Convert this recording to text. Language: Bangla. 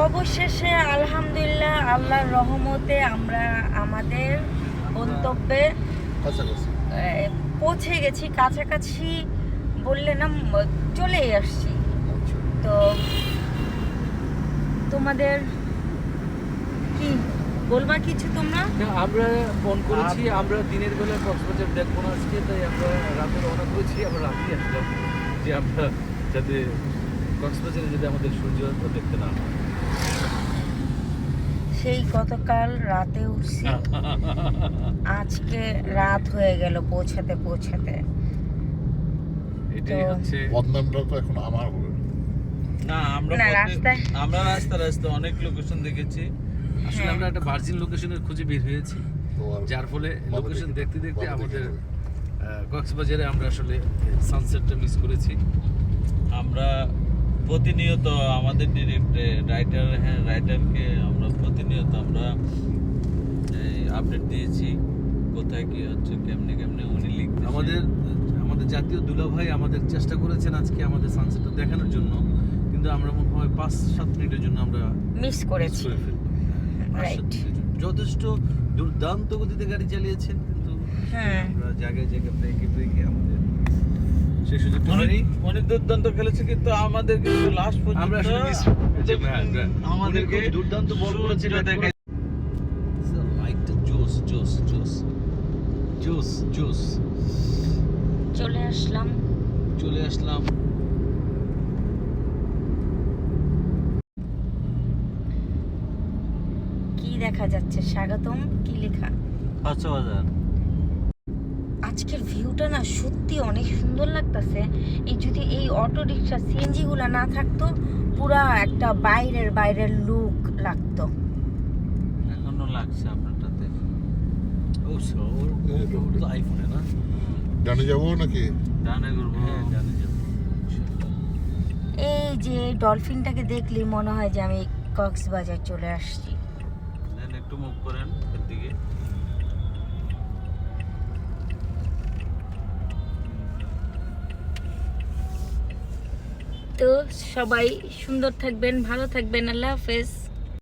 অবশেষে আলহামদুলিল্লাহ আল্লাহর রহমতে আমরা আমাদের গন্তব্যে পৌঁছে গেছি কাছাকাছি বললে না চলেই আসছি। আচ্ছা। তো তোমাদের কি বলবা কিছু তোমরা? আমরা ফোন করেছি আমরা দিনের বেলা কক্সবাজার দেখব না আজকে তাই আমরা রাতে রওনা করেছি আমরা রাতে আসলাম যে আমরা যাতে কক্সবাজারে যদি আমাদের সূর্য দেখতে না হয়। সেই গতকাল রাতে উঠছি। আজকে রাত হয়ে গেল পৌঁছাতে পৌঁছাতে। এটাই হচ্ছে বদনামটা তো এখন আমার হবে না আমরা না, পথে- আমরা রাস্তা রাস্তা অনেক লোকেশন দেখেছি। আসলে হ্যাঁ। আমরা একটা ভার্জিন লোকেশনের খুঁজে বের হয়েছি। তো যার ফলে লোকেশন দেখতে দেখতে আমাদের আহ, কক্সবাজারে আমরা আসলে সানসেটটা মিস করেছি। আমরা প্রতিনিয়ত আমাদের রাইটার হ্যাঁ রাইটারকে আমরা প্রতিনিয়ত আমরা আপডেট দিয়েছি কোথায় কি হচ্ছে কেমনে কেমনে উনি লিখতে আমাদের আমাদের জাতীয় দুলাভাই আমাদের চেষ্টা করেছেন আজকে আমাদের সানসেটটা দেখানোর জন্য কিন্তু আমরা মনে হয় পাঁচ সাত মিনিটের জন্য আমরা মিস করেছি। জন্য। যথেষ্ট দুর্দান্ত গতিতে গাড়ি চালিয়েছেন কিন্তু হ্যাঁ। আমরা জায়গায় জায়গায় ব্রেকে ব্রেকে আমাদের সেই সুযোগটা হয়নি উনি দুর্দান্ত খেলেছে কিন্তু আমাদের কিন্তু লাস্ট পর্যন্ত আমরা আসলে মিস যে। আমাদেরকে দুর্দান্ত বল করেছে সূর্য দেখাই লাইটটা জোস জোস জোস জোস জোস চলে আসলাম। চলে আসলাম। কি দেখা যাচ্ছে? স্বাগতম কি লেখা? আচ্ছা বাজার আজকের ভিউটা না সত্যি অনেক সুন্দর লাগতেছে। এই যদি এই অটো রিক্সা সিএনজি গুলা না থাকতো পুরা একটা বাইরের বাইরের লুক লাগতো। এখনও লাগছে আপনারটাতে। ও ওর আইফোনে না? ডানে যাব নাকি? ডানে করব। হ্যাঁ জানি যাব। এই যে ডলফিনটাকে দেখলি মনে হয় যে আমি কক্সবাজার চলে আসছি। একটু মুভ করেন এর তো সবাই সুন্দর থাকবেন ভালো থাকবেন আল্লাহ হাফেজ।